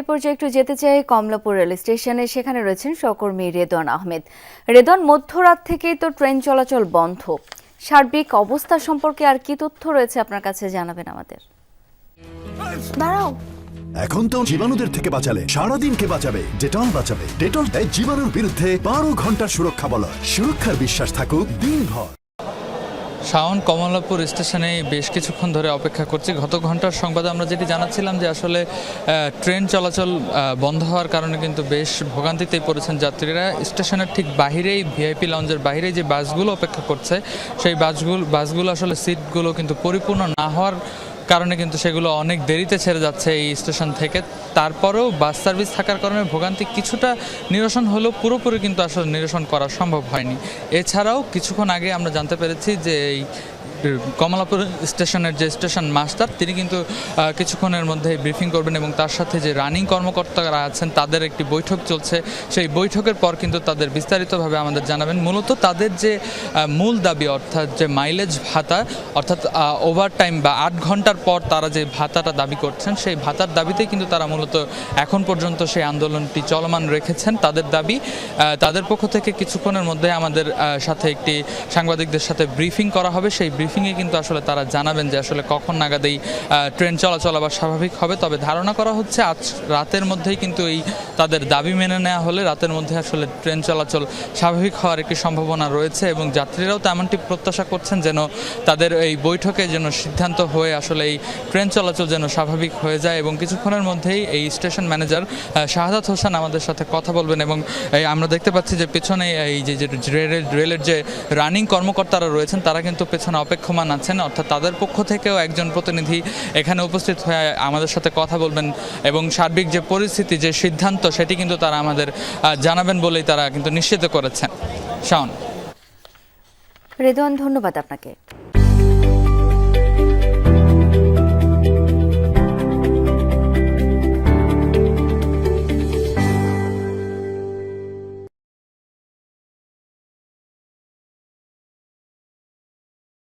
এ পর্যায়ে একটু যেতে চাই কমলাপুর রেল স্টেশনে। সেখানে রয়েছেন সহকর্মী রেদন আহমেদ। রেদন মধ্যরাত থেকেই তো ট্রেন চলাচল বন্ধ। সার্বিক অবস্থা সম্পর্কে আর কি তথ্য রয়েছে আপনার কাছে জানাবেন আমাদের? দাঁড়াও। এখন তো জীবাণুদের থেকে বাঁচালে সারাদিনকে বাঁচাবে ডেটল বাঁচাবে। ডেটল দেয় জীবাণুর বিরুদ্ধে বারো ঘণ্টার সুরক্ষা বলয়। সুরক্ষার বিশ্বাস থাকুক দিনভর। শাওন কমলাপুর স্টেশনে বেশ কিছুক্ষণ ধরে অপেক্ষা করছি। গত ঘণ্টার সংবাদে আমরা যেটি জানাচ্ছিলাম যে আসলে ট্রেন চলাচল বন্ধ হওয়ার কারণে কিন্তু বেশ ভোগান্তিতেই পড়েছেন যাত্রীরা। স্টেশনের ঠিক বাহিরেই, ভিআইপি লঞ্চের বাহিরেই যে বাসগুলো অপেক্ষা করছে, সেই বাসগুলো বাসগুলো আসলে সিটগুলো কিন্তু পরিপূর্ণ না হওয়ার কারণে কিন্তু সেগুলো অনেক দেরিতে ছেড়ে যাচ্ছে এই স্টেশন থেকে। তারপরেও বাস সার্ভিস থাকার কারণে ভোগান্তি কিছুটা নিরসন হলেও পুরোপুরি কিন্তু আসলে নিরসন করা সম্ভব হয়নি। এছাড়াও কিছুক্ষণ আগে আমরা জানতে পেরেছি যে এই কমলাপুর স্টেশনের যে স্টেশন মাস্টার, তিনি কিন্তু কিছুক্ষণের মধ্যে ব্রিফিং করবেন এবং তার সাথে যে রানিং কর্মকর্তারা আছেন, তাদের একটি বৈঠক চলছে। সেই বৈঠকের পর কিন্তু তাদের বিস্তারিতভাবে আমাদের জানাবেন। মূলত তাদের যে মূল দাবি, অর্থাৎ যে মাইলেজ ভাতা, অর্থাৎ ওভার টাইম বা আট ঘণ্টার পর তারা যে ভাতাটা দাবি করছেন, সেই ভাতার দাবিতেই কিন্তু তারা মূলত এখন পর্যন্ত সেই আন্দোলনটি চলমান রেখেছেন। তাদের দাবি তাদের পক্ষ থেকে কিছুক্ষণের মধ্যে আমাদের সাথে একটি সাংবাদিকদের সাথে ব্রিফিং করা হবে। সেই ব্রিফিংয়ে কিন্তু আসলে তারা জানাবেন যে আসলে কখন নাগাদ এই ট্রেন চলাচল আবার স্বাভাবিক হবে। তবে ধারণা করা হচ্ছে আজ রাতের মধ্যেই কিন্তু এই তাদের দাবি মেনে নেওয়া হলে রাতের মধ্যে আসলে ট্রেন চলাচল স্বাভাবিক হওয়ার একটি সম্ভাবনা রয়েছে এবং যাত্রীরাও তেমনটি প্রত্যাশা করছেন যেন তাদের এই বৈঠকে যেন সিদ্ধান্ত হয়ে আসলে এই ট্রেন চলাচল যেন স্বাভাবিক হয়ে যায় এবং কিছুক্ষণের মধ্যেই এই স্টেশন ম্যানেজার শাহাদাত হোসেন আমাদের সাথে কথা বলবেন এবং আমরা দেখতে পাচ্ছি যে পেছনে এই যে রেলের যে রানিং কর্মকর্তারা রয়েছেন তারা কিন্তু পেছনে অপেক্ষমান আছেন, অর্থাৎ তাদের পক্ষ থেকেও একজন প্রতিনিধি এখানে উপস্থিত হয়ে আমাদের সাথে কথা বলবেন এবং সার্বিক যে পরিস্থিতি, যে সিদ্ধান্ত, সেটি কিন্তু তারা আমাদের জানাবেন বলেই তারা কিন্তু নিশ্চিত করেছেন। শাওন। রেদন ধন্যবাদ আপনাকে।